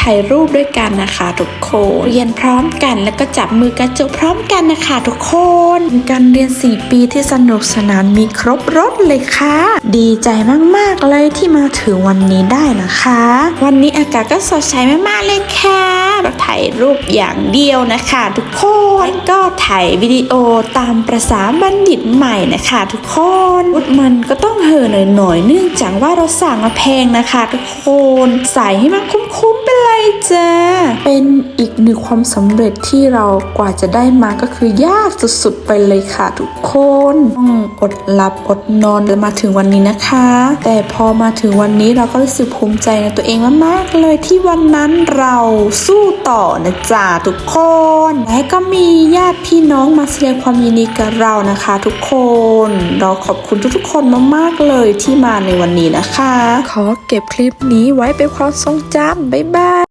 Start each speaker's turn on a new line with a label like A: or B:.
A: ถ่ายรูปด้วยกันนะคะทุกคน เรียนพร้อมกันแล้วก็จับมือกันจบพร้อมกันนะคะทุกคนการเรียน 4 ปีที่สนุกสนานมีครบรถเลยค่ะ ดีใจมากๆเลยที่มาถึงวันนี้ได้นะคะ วันนี้อากาศก็สดใสมากๆเลยค่ะเราถ่ายรูปอย่างเดียวนะคะทุกคนก็ถ่ายวิดีโอตามประษาบัณฑิตใหม่นะคะทุกคนชุดมันก็ต้องเห่อหน่อยๆเนื่องจากว่าเราสั่งมาแพงนะคะทุกคน ใส่ให้มันคุ้มๆไปเลย จ้าเป็นอีกหนึ่งความสำเร็จที่เรากว่าจะได้มาก็คือยากสุดๆไปเลยค่ะทุกคนต้องอดหลับอดนอนมาถึงวันนี้นะคะ แต่พอมาถึงวันนี้เราก็รู้สึกภูมิใจในตัวเองมากๆเลยที่วันนั้นเราสู้ต่อนะจ๊ะทุกคนและก็มีญาติพี่น้องมาแสดงความยินดีกับเรานะคะ ทุกคน เราขอบคุณทุกๆคนมากๆเลยที่มาในวันนี้นะคะ ขอเก็บคลิปนี้ไว้เป็นความทรงจำบ๊ายบาย